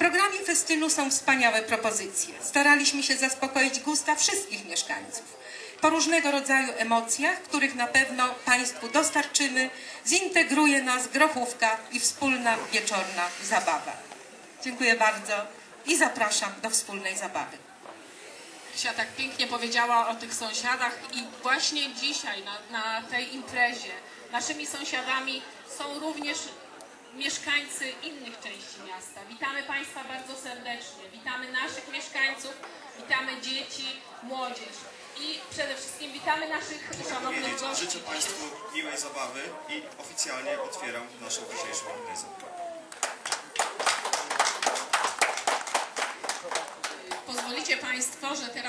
programie festynu są wspaniałe propozycje. Staraliśmy się zaspokoić gusta wszystkich mieszkańców. Po różnego rodzaju emocjach, których na pewno Państwu dostarczymy, zintegruje nas grochówka i wspólna wieczorna zabawa. Dziękuję bardzo i zapraszam do wspólnej zabawy. Krysia tak pięknie powiedziała o tych sąsiadach i właśnie dzisiaj na, na tej imprezie naszymi sąsiadami są również mieszkańcy innych części miasta. Witamy Państwa bardzo serdecznie. Witamy naszych mieszkańców, witamy dzieci, młodzież i przede wszystkim witamy naszych szanownych gości. życzę Państwu miłej zabawy i oficjalnie otwieram naszą dzisiejszą imprezę.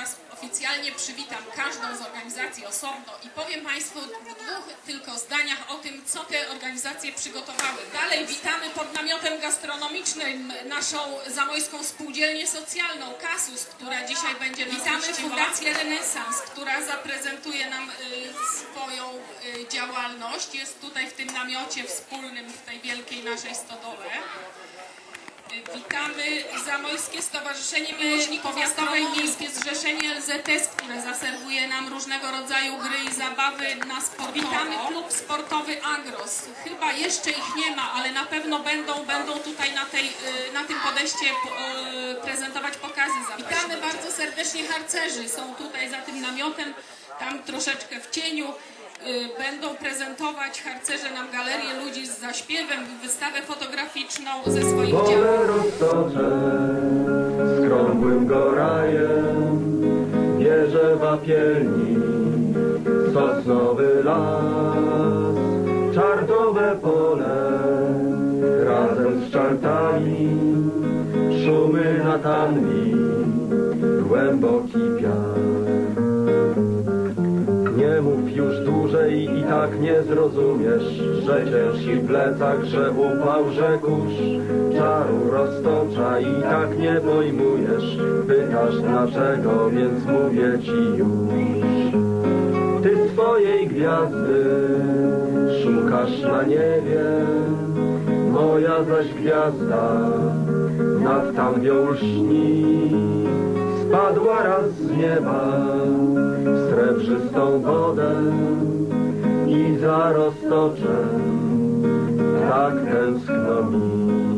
Teraz oficjalnie przywitam każdą z organizacji osobno i powiem Państwu w dwóch tylko zdaniach o tym, co te organizacje przygotowały. Dalej witamy pod namiotem gastronomicznym naszą zamojską spółdzielnię socjalną Kasus, która dzisiaj będzie nas Witamy Fundację Renesans, która zaprezentuje nam y, swoją y, działalność. Jest tutaj w tym namiocie wspólnym w tej wielkiej naszej stodole. Witamy Zamojskie Stowarzyszenie Miłośników Powiatowe i Miejskie Zrzeszenie LZS, które zaserwuje nam różnego rodzaju gry i zabawy na sportowo. Witamy Klub Sportowy Agros. Chyba jeszcze ich nie ma, ale na pewno będą, będą tutaj na, tej, y, na tym podejście y, prezentować pokazy. Witamy bardzo serdecznie harcerzy. Są tutaj za tym namiotem, tam troszeczkę w cieniu. Y, Będą prezentować harcerze nam galerię ludzi z zaśpiewem wystawę fotograficzną ze swoich działań. Pole roztocze z krągłym gorajem, wieże wapielni, sosnowy las, czartowe pole, razem z czartami, szumy na tanwi, głęboki piach. I tak nie zrozumiesz, że ciężki plecak, że upał, że kurz czaru roztocza i tak nie pojmujesz. Pytasz dlaczego, więc mówię ci już. Ty swojej gwiazdy szukasz na niebie, moja zaś gwiazda nad tamwią lśni. Spadła raz z nieba w srebrzystą wodę i za roztoczem tak tęskno mi.